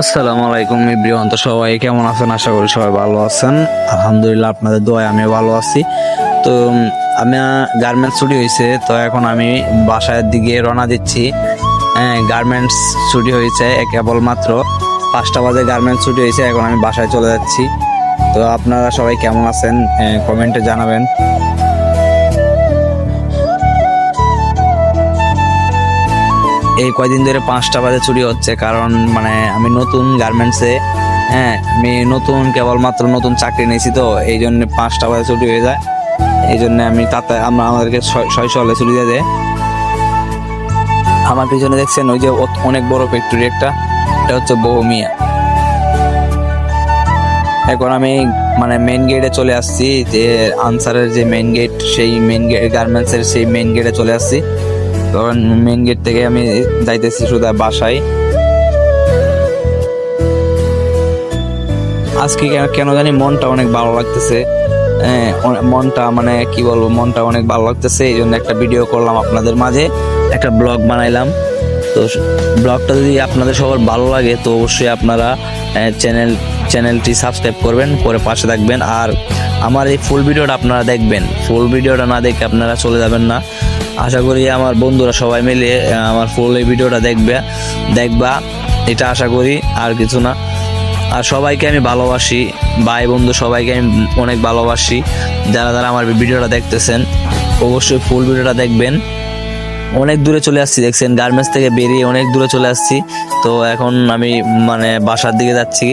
আসসালামু আলাইকুম ইব্রিয়ান তো সবাই কেমন আছেন? আশা করি সবাই ভালো আছেন। আলহামদুলিল্লাহ, আপনাদের দোয়ায় আমি ভালো আছি। তো আমি গার্মেন্টস ছুটি হয়েছে, তো এখন আমি বাসার দিকে রওনা দিচ্ছি। হ্যাঁ গার্মেন্টস ছুটি হয়েছে কেবলমাত্র পাঁচটা বাজে গার্মেন্টস ছুটি হয়েছে, এখন আমি বাসায় চলে যাচ্ছি। তো আপনারা সবাই কেমন আছেন? কমেন্টে জানাবেন। এই কয়দিন ধরে পাঁচটা বাজে চুরি হচ্ছে, কারণ মানে আমি নতুন গার্মেন্টসে হ্যাঁ আমি নতুন, কেবলমাত্র নতুন চাকরি নিয়েছি তো, এই জন্য পাঁচটা বাজে ছুটি হয়ে যায়। এই জন্য আমি তাতে, আমরা আমাদেরকে ছয়- ছয়শো হলে ছুটি দিয়ে দেয়। আমার পিছনে দেখছেন ওই যে অনেক বড় ফ্যাক্টরি একটা, এটা হচ্ছে বহুমিয়া। এখন আমি মানে মেন গেটে চলে আসছি, যে আনসারের যে মেন গেট সেই মেন গেট গার্মেন্টসের সেই মেন গেটে চলে আসছি। তখন মেইন গেট থেকে আমি যাইতেছি শুধু বাসায়। আজকে কেন- জানি মনটা অনেক ভালো লাগতেছে। মনটা মানে কি বলব, মনটা অনেক ভালো লাগতেছে এই জন্য একটা ভিডিও করলাম আপনাদের মাঝে, একটা ব্লগ বানাইলাম। তো ব্লগটা যদি আপনাদের সবার ভালো লাগে, তো অবশ্যই আপনারা চ্যানেল চ্যানেলটি সাবস্ক্রাইব করবেন করে পাশে থাকবেন। আর আমার এই ফুল ভিডিওটা আপনারা দেখবেন। ফুল ভিডিওটা না দেখে আপনারা চলে যাবেন না। আশা করি আমার বন্ধুরা সবাই মিলে আমার ফুল এই ভিডিওটা দেখবে। দেখবা, এটা আশা করি, আর কিছু না। আর সবাইকে আমি ভালোবাসি, ভাই, বন্ধু, সবাইকে আমি অনেক ভালোবাসি। যারা যারা আমার ভিডিওটা দেখতেছেন, অবশ্যই ফুল ভিডিওটা দেখবেন। অনেক দূরে চলে আসছি, দেখছেন? গার্মেন্টস থেকে বেরিয়ে অনেক দূরে চলে আসছি। তো এখন আমি মানে বাসার দিকে যাচ্ছি,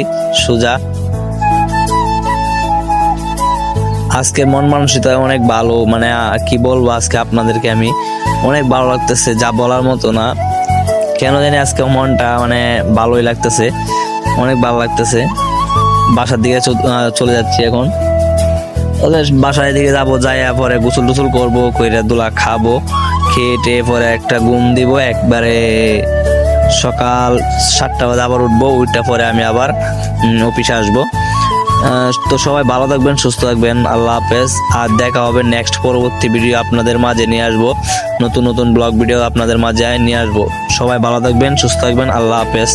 সোজা। আজকে মন মানসিকতা অনেক ভালো মানে কি বলব আজকে আপনাদেরকে আমি? অনেক ভালো লাগতেছে, যা বলার মতো না। কেন জানি আজকে মনটা মানে ভালোই লাগতেছে, অনেক ভালো লাগতেছে। বাসার দিকে চলে যাচ্ছি এখন। ওদের বাসায় দিকে যাব যাই পরে গোসল টুসল করব, কইরা দুলা খাব খেয়ে টেয়ে পরে একটা ঘুম দিব, একবারে সকাল সাতটা বাজে আবার উঠবো উঠটা পরে আমি আবার অফিসে আসব। তো সবাই ভালো থাকবেন, সুস্থ থাকবেন, আল্লাহ হাফেজ। আর দেখা হবে নেক্সট পরবর্তী ভিডিও আপনাদের মাঝে নিয়ে আসব। নতুন নতুন ব্লগ ভিডিও আপনাদের মাঝে নিয়ে আসব। সবাই ভালো থাকবেন, সুস্থ থাকবেন, আল্লাহ হাফেজ।